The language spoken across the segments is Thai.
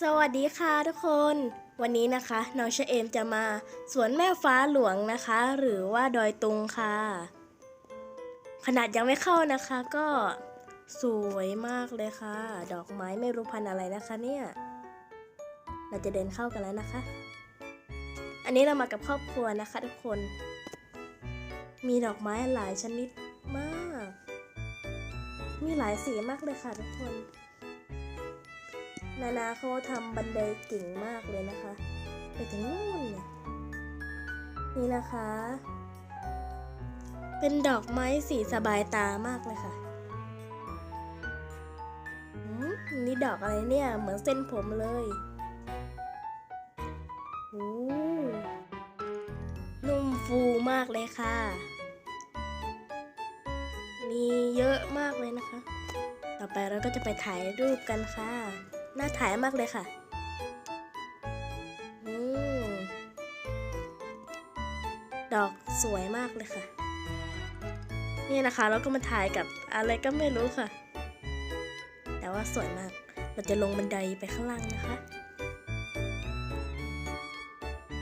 สวัสดีค่ะทุกคน วันนี้นะคะน้องเชเอมจะมาสวนแม่ฟ้าหลวงนะคะ หรือว่าดอยตุงค่ะ ขนาดยังไม่เข้านะคะก็สวยมากเลยค่ะ ดอกไม้ไม่รู้พันอะไรนะคะเนี่ย เราจะเดินเข้ากันแล้วนะคะ อันนี้เรามากับครอบครัวนะคะทุกคน มีดอกไม้หลายชนิดมาก มีหลายสีมากเลยค่ะทุกคน นานาเขาทำบันไดเก่งมากเลยนะคะ ไปถึงนู่นเนี่ยนี่นะคะ เป็นดอกไม้สีสบายตามากเลยค่ะนี่ดอกอะไรเนี่ย เหมือนเส้นผมเลยโอ้นุ่มฟูมากเลยค่ะ มีเยอะมากเลยนะคะ ต่อไปเราก็จะไปถ่ายรูปกันค่ะ น่าถ่ายมากเลยค่ะอดอกสวยมากเลยค่ะ นี่นะคะเราก็มาถ่ายกับอะไรก็ไม่รู้ค่ะ แต่ว่าสวยมาก เราจะลงบันไดไปข้างล่างนะคะ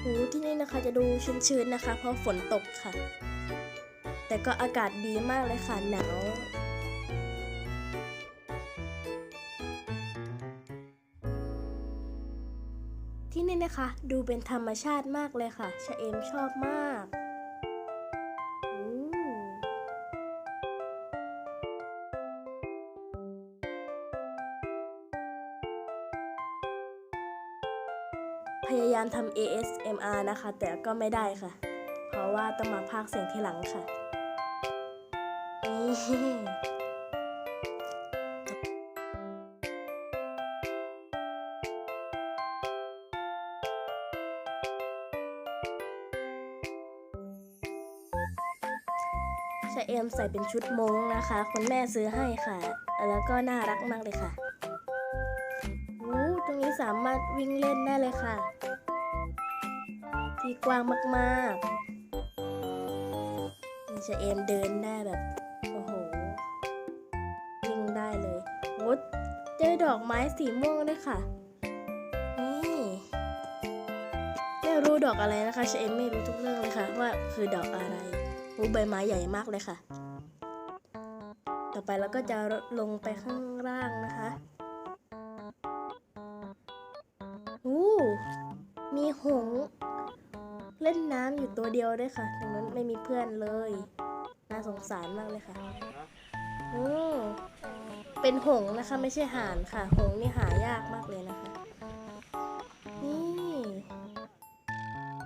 โอ้ที่นี่นะคะจะดูชื้นๆนะคะ เพราะฝนตกค่ะ แต่ก็อากาศดีมากเลยค่ะหนาว ที่นี่นะคะ ดูเป็นธรรมชาติมากเลยค่ะชะเอมชอบมากพยายามทำ ASMR นะคะ แต่ก็ไม่ได้ค่ะ เพราะว่าต้องมาพากเสียงทีหลังค่ะ ชะเอมใส่เป็นชุดมงนะคะ คุณแม่ซื้อให้ค่ะ แล้วก็น่ารักมากเลยค่ะโอ้ตรงนี้สามารถวิ่งเล่นได้เลยค่ะ ที่กว้างมากๆเชะเอมเดินได้แบบ โอ้โห วิ่งได้เลยโอ้เจอดอกไม้สีม่วงด้วยค่ะ นี่ไม่รู้ดอกอะไรนะคะชะเอมไม่รู้ทุกเรื่องเลยค่ะ ว่าคือดอกอะไร หูใบไม้ใหญ่มากเลยค่ะ ต่อไปเราก็จะลงไปข้างล่างนะคะอู้มีหง เล่นน้ำอยู่ตัวเดียวด้วยค่ะดังนั้นไม่มีเพื่อนเลย น่าสงสารมากเลยค่ะอือเป็นหงนะคะ ไม่ใช่ห่านค่ะ หงนี่หายากมากเลยนะคะ นี่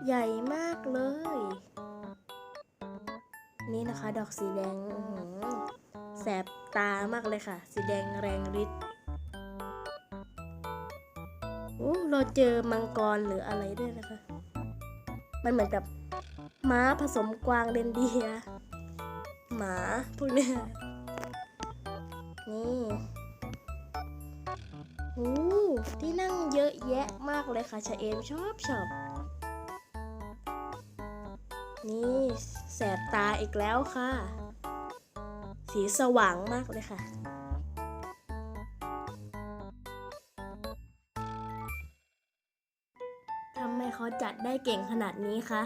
ใหญ่มากเลย นี่นะคะ ดอกสีแดงอื้อหือแสบตามากเลยค่ะ สีแดงแรงฤทธิ์โอ้เราเจอมังกรหรืออะไรด้วยนะคะ มันเหมือนกับม้าผสมกวางเรนเดียร์หมาพวกเนี้ยนี่โอ้ที่นั่งเยอะแยะมากเลยค่ะชาเอมชอบชอบ นี่แสบตาอีกแล้วค่ะ สีสว่างมากเลยค่ะ ทำไมเขาจัดได้เก่งขนาดนี้คะ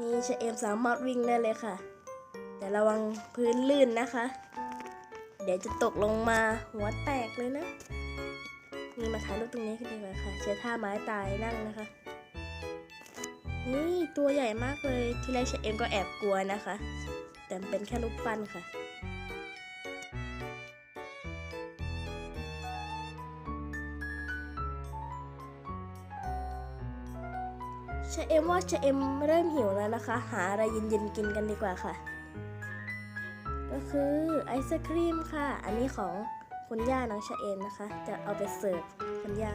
นี่เชเอมสามารถวิ่งได้เลยค่ะ แต่ระวังพื้นลื่นนะคะ เดี๋ยวจะตกลงมาหัวแตกเลยนะ นี่มาถ่ายรูปตรงนี้กันดีกว่าค่ะใช้ท่าไม้ตายนั่งนะคะ นี่ตัวใหญ่มากเลย ที่แรกเชเอ็มก็แอบกลัวนะคะ แต่เป็นแค่รูปปั้นค่ะเชเอ็มว่าเชเอ็มเริ่มหิวแล้วนะคะ หาอะไรเย็นๆกินกันดีกว่าค่ะ ก็คือไอศครีมค่ะ อันนี้ของ คุณย่าน้องชะเอมนะคะ จะเอาไปเสิร์ฟคุณย่า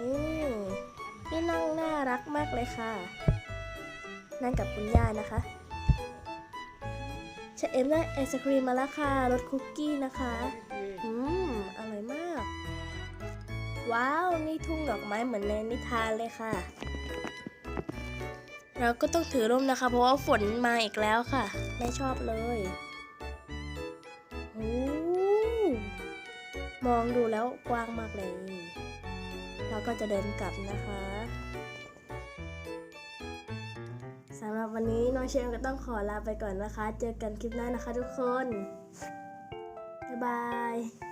นี่พี่นั่งน่ารักมากเลยค่ะ นั่งกับคุณย่านะคะชะเอมได้ไอศครีมมาแล้วค่ะรสคุกกี้นะคะ อืม อร่อยมาก ว้าว นี่ทุ่งดอกไม้เหมือนในนิทานเลยค่ะ เราก็ต้องถือร่มนะคะ เพราะว่าฝนมาอีกแล้วค่ะ ไม่ชอบเลยโอ้มองดูแล้วกว้างมากเลย เราก็จะเดินกลับนะคะสำหรับวันนี้น้องเชมก็ต้องขอลาไปก่อนนะคะ เจอกันคลิปหน้านะคะทุกคน บ๊ายบาย